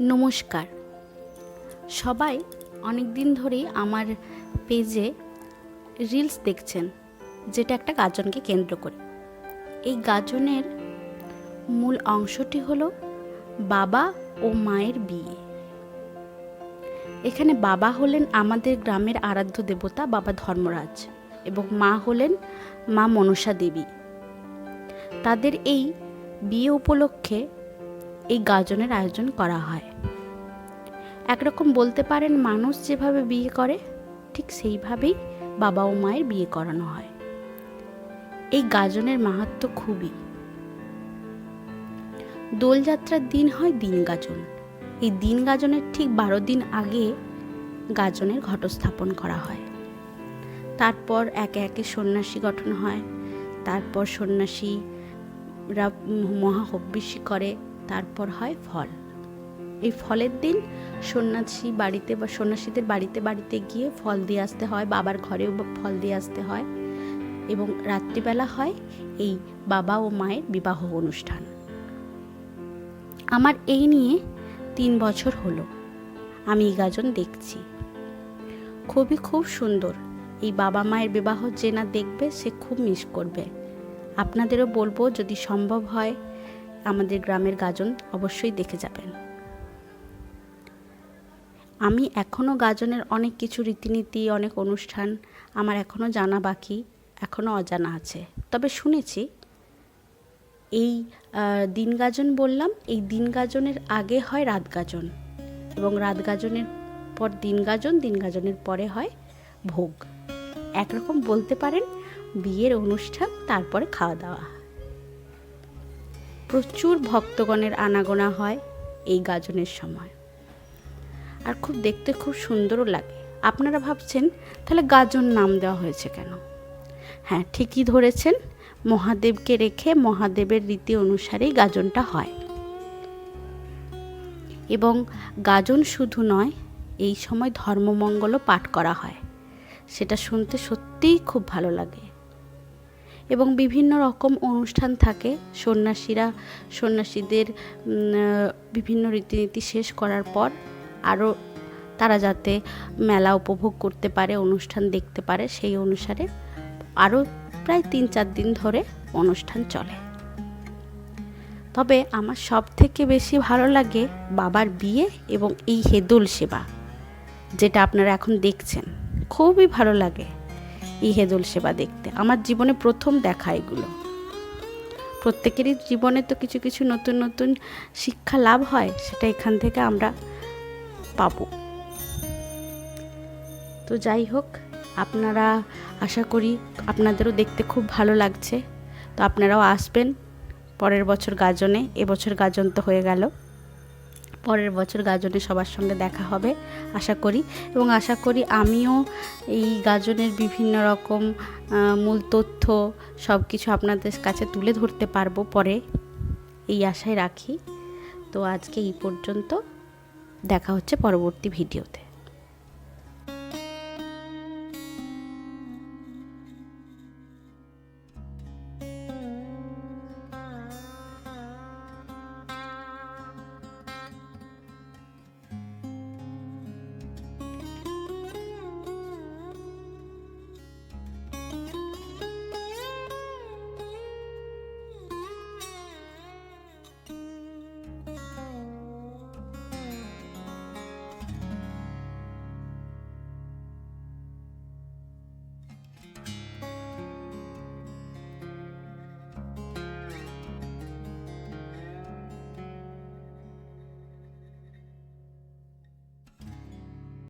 নমস্কার। সবাই অনেক দিন ধরেই আমার পেজে রিলস দেখছেন, যেটা একটা গাজনকে কেন্দ্র করে। এই গাজনের মূল অংশটি হলো বাবা ও মায়ের বিয়ে। এখানে বাবা হলেন আমাদের গ্রামের আরাধ্য দেবতা বাবা ধর্মরাজ এবং মা হলেন মা মনসা দেবী। তাদের এই বিয়ে উপলক্ষে এই গাজনের আয়োজন করা হয়। একরকম বলতে পারেন মানুষ যেভাবে বিয়ে করে, ঠিক সেইভাবেই বাবা ও মায়ের বিয়ে করানো হয়। এই গাজনের মাহাত্ম খুবই। দোলযাত্রার দিন হয় দিন গাজন। এই দিন গাজনের ঠিক বারো দিন আগে গাজনের ঘটস্থাপন করা হয়। তারপর একে একে সন্ন্যাসী গঠন হয়। তারপর সন্ন্যাসীরা মহা মহাহব্বিষি করে। তারপর হয় ফল। এই ফলের দিন সন্ন্যাসী বাড়িতে বা সন্ন্যাসীদের বাড়িতে বাড়িতে গিয়ে ফল দিয়ে আসতে হয়, বাবার ঘরেও ফল দিয়ে আসতে হয় এবং রাত্রিবেলা হয় এই বাবা ও মায়ের বিবাহ অনুষ্ঠান। আমার এই নিয়ে তিন বছর হলো। আমি এই গাজন দেখছি। খুবই খুব সুন্দর। এই বাবা মায়ের বিবাহ যে না দেখবে সে খুব মিস করবে। আপনাদেরও বলব যদি সম্ভব হয় আমাদের গ্রামের গাজন অবশ্যই দেখে যাবেন। আমি এখনও গাজনের অনেক কিছু রীতিনীতি, অনেক অনুষ্ঠান আমার এখনও জানা বাকি এখনও অজানা আছে। তবে শুনেছি, এই দিন গাজন বললাম, এই দিন গাজনের আগে হয় রাত গাজন এবং রাত গাজনের পর দিন গাজন, দিন গাজনের পরে হয় ভোগ। একরকম বলতে পারেন, বিয়ের অনুষ্ঠান, তারপরে খাওয়া দাওয়া। প্রচুর ভক্তগণের আনাগোনা হয় এই গাজনের সময়। আর খুব দেখতে খুব সুন্দরও লাগে। আপনারা ভাবছেন, তাহলে গাজন নাম দেওয়া হয়েছে কেন? হ্যাঁ ঠিকই ধরেছেন, মহাদেবকে রেখে মহাদেবের রীতি অনুসারেই গাজনটা হয়। এবং গাজন শুধু নয়, এই সময় ধর্মমঙ্গলও পাঠ করা হয়। সেটা শুনতে সত্যিই খুব ভালো লাগে। এবং বিভিন্ন রকম অনুষ্ঠান থাকে। সন্ন্যাসীরা, সন্ন্যাসীদের বিভিন্ন রীতিনীতি শেষ করার পর আরও তারা যাতে মেলা উপভোগ করতে পারে, অনুষ্ঠান দেখতে পারে, সেই অনুসারে আরও প্রায় তিন চার দিন ধরে অনুষ্ঠান চলে। তবে আমার সব থেকে বেশি ভালো লাগে বাবার বিয়ে এবং এই হেদুল সেবা, যেটা আপনারা এখন দেখছেন। খুবই ভালো লাগে। এই হেদুল সেবা দেখতে। আমার জীবনে প্রথম দেখা এগুলো। প্রত্যেকেরই জীবনে তো কিছু কিছু নতুন নতুন শিক্ষা লাভ হয়, সেটা এখান থেকে আমরা পাবো। তো যাই হোক, আপনারা আশা করি আপনাদেরও দেখতে খুব ভালো লাগছে। তো আপনারাও আসবেন পরের বছর গাজনে, এবছর গাজন তো হয়ে গেল। পরের বছর গাজনে সবার সঙ্গে দেখা হবে, আশা করি। এবং আশা করি আমিও এই গাজনের বিভিন্ন রকম মূল তথ্য সব কিছু আপনাদের কাছে তুলে ধরতে পারব পরে। এই আশায় রাখি। তো আজকে এই পর্যন্ত। দেখা হচ্ছে পরবর্তী ভিডিওতে।